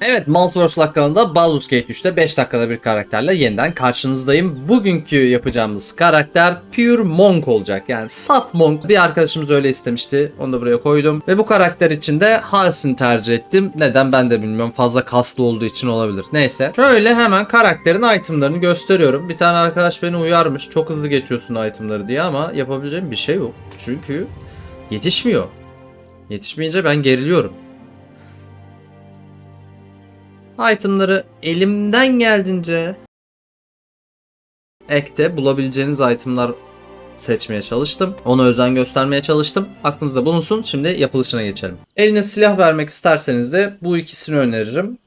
Evet Multiverse kanalında Baldur's Gate 3'te 5 dakikada bir karakterle yeniden karşınızdayım. Bugünkü yapacağımız karakter Pure Monk olacak. Yani saf Monk. Bir arkadaşımız öyle istemişti. Onu da buraya koydum. Ve bu karakter için de Hals'ini tercih ettim. Neden ben de bilmiyorum. Fazla kaslı olduğu için olabilir. Neyse. Şöyle hemen karakterin itemlarını gösteriyorum. Bir tane arkadaş beni uyarmış. Çok hızlı geçiyorsun itemları diye ama yapabileceğim bir şey yok. Çünkü yetişmiyor. Yetişmeyince ben geriliyorum. Itemları elimden geldiğince ekte bulabileceğiniz itemlar seçmeye çalıştım. Ona özen göstermeye çalıştım. Aklınızda bulunsun. Şimdi yapılışına geçelim. Eline silah vermek isterseniz de bu ikisini öneririm.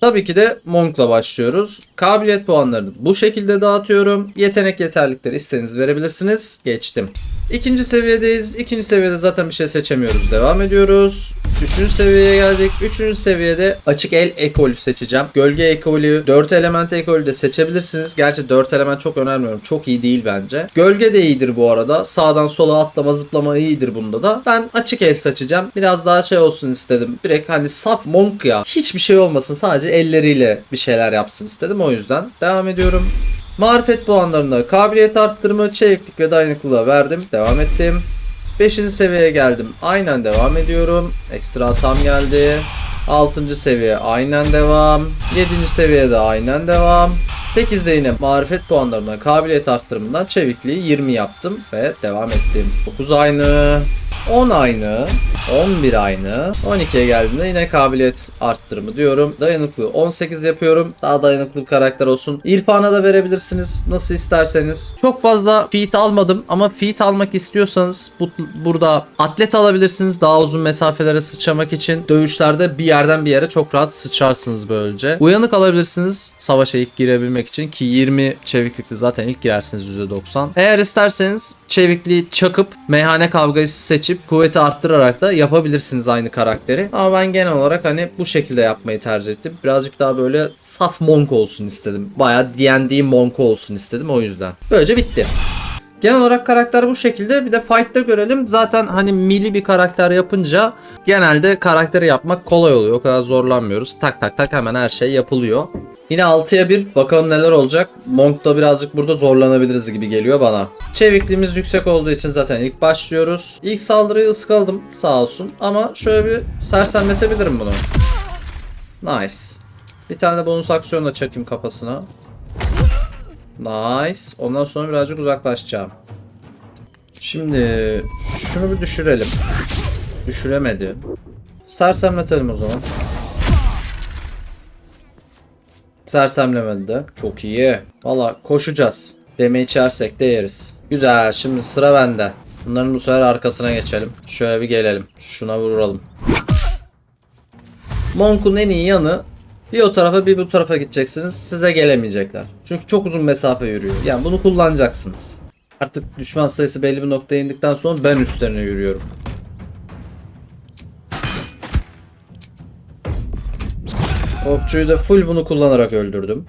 Tabii ki de Monk'la başlıyoruz. Kabiliyet puanlarını bu şekilde dağıtıyorum. Yetenek yeterlikleri istediğiniz verebilirsiniz. Geçtim. İkinci seviyedeyiz. İkinci seviyede zaten bir şey seçemiyoruz. Devam ediyoruz. Üçüncü seviyeye geldik. Üçüncü seviyede açık el ekolü seçeceğim. Gölge ekolü, 4 element ekolü de seçebilirsiniz. Gerçi 4 element çok önermiyorum. Çok iyi değil bence. Gölge de iyidir bu arada. Sağdan sola atlama zıplama iyidir bunda da. Ben açık el seçeceğim. Biraz daha şey olsun istedim. Direkt hani saf monk ya. Hiçbir şey olmasın. Sadece elleriyle bir şeyler yapsın istedim. O yüzden devam ediyorum. Marifet puanlarında kabiliyet arttırma, çeviklik ve dayanıklılığa verdim. Devam ettim. 5. seviyeye geldim. Aynen devam ediyorum. Ekstra hatam geldi. 6. seviye aynen devam. 7. seviyede aynen devam. 8'de yine marifet puanlarından kabiliyet arttırımından çevikliği 20 yaptım ve devam ettim. 9 aynı. 10 aynı. 11 aynı. 12'ye geldiğimde yine kabiliyet arttırımı diyorum. Dayanıklı 18 yapıyorum. Daha dayanıklı bir karakter olsun. İrfan'a da verebilirsiniz. Nasıl isterseniz. Çok fazla feat almadım ama feat almak istiyorsanız bu, burada atlet alabilirsiniz. Daha uzun mesafelere sıçramak için. Dövüşlerde bir yerden bir yere çok rahat sıçrarsınız böylece. Uyanık alabilirsiniz. Savaşa ilk girebilmek için ki 20 çeviklikle zaten ilk girersiniz %90. Eğer isterseniz çevikliği çakıp meyhane kavgacısı seçip kuvveti arttırarak da yapabilirsiniz aynı karakteri. Ama ben genel olarak hani bu şekilde yapmayı tercih ettim. Birazcık daha böyle saf monk olsun istedim. Baya D&D monk olsun istedim o yüzden. Böylece bitti. Genel olarak karakter bu şekilde. Bir de fight'ta görelim. Zaten hani mili bir karakter yapınca genelde karakteri yapmak kolay oluyor. O kadar zorlanmıyoruz. Tak tak tak hemen her şey yapılıyor. Yine 6'ya 1 bakalım neler olacak. Monk'ta birazcık burada zorlanabiliriz gibi geliyor bana. Çevikliğimiz yüksek olduğu için zaten ilk başlıyoruz. İlk saldırıyı ıskaladım sağ olsun. Ama şöyle bir sersemletebilirim bunu. Nice. Bir tane de bonus aksiyonla çakayım kafasına. Nice. Ondan sonra birazcık uzaklaşacağım. Şimdi şunu bir düşürelim. Düşüremedi. Sersemletelim o zaman. Sersemlemedi de. Çok iyi. Valla koşacağız. Deme içersek de yeriz. Güzel. Şimdi sıra bende. Bunların bu sefer arkasına geçelim. Şöyle bir gelelim. Şuna vuralım. Monk'un en iyi yanı bir o tarafa bir bu tarafa gideceksiniz. Size gelemeyecekler. Çünkü çok uzun mesafe yürüyor. Yani bunu kullanacaksınız. Artık düşman sayısı belli bir noktaya indikten sonra ben üstlerine yürüyorum. Okçuyu da full bunu kullanarak öldürdüm.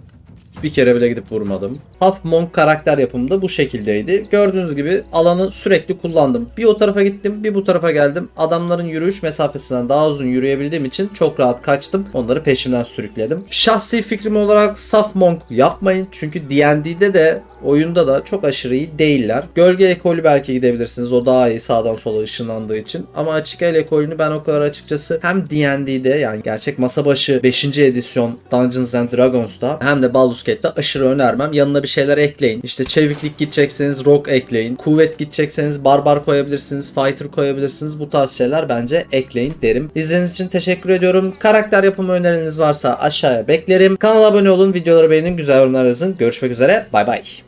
Bir kere bile gidip vurmadım. Half Monk karakter yapımı da bu şekildeydi. Gördüğünüz gibi alanı sürekli kullandım. Bir o tarafa gittim, bir bu tarafa geldim. Adamların yürüyüş mesafesinden daha uzun yürüyebildiğim için çok rahat kaçtım. Onları peşimden sürükledim. Şahsi fikrim olarak saf Monk yapmayın. Çünkü D&D'de de oyunda da çok aşırı iyi değiller. Gölge ekolü belki gidebilirsiniz. O daha iyi sağdan sola ışınlandığı için. Ama açık el ekolünü ben o kadar açıkçası hem D&D'de yani gerçek masa başı 5. edisyon Dungeons and Dragons'ta hem de Baldur's Gate'de aşırı önermem. Yanına bir şeyler ekleyin. İşte çeviklik gidecekseniz rock ekleyin. Kuvvet gidecekseniz barbar koyabilirsiniz. Fighter koyabilirsiniz. Bu tarz şeyler bence ekleyin derim. İzlediğiniz için teşekkür ediyorum. Karakter yapımı önerileriniz varsa aşağıya beklerim. Kanala abone olun. Videoları beğenin. Güzel yorumlar yazın. Görüşmek üzere. Bay bay.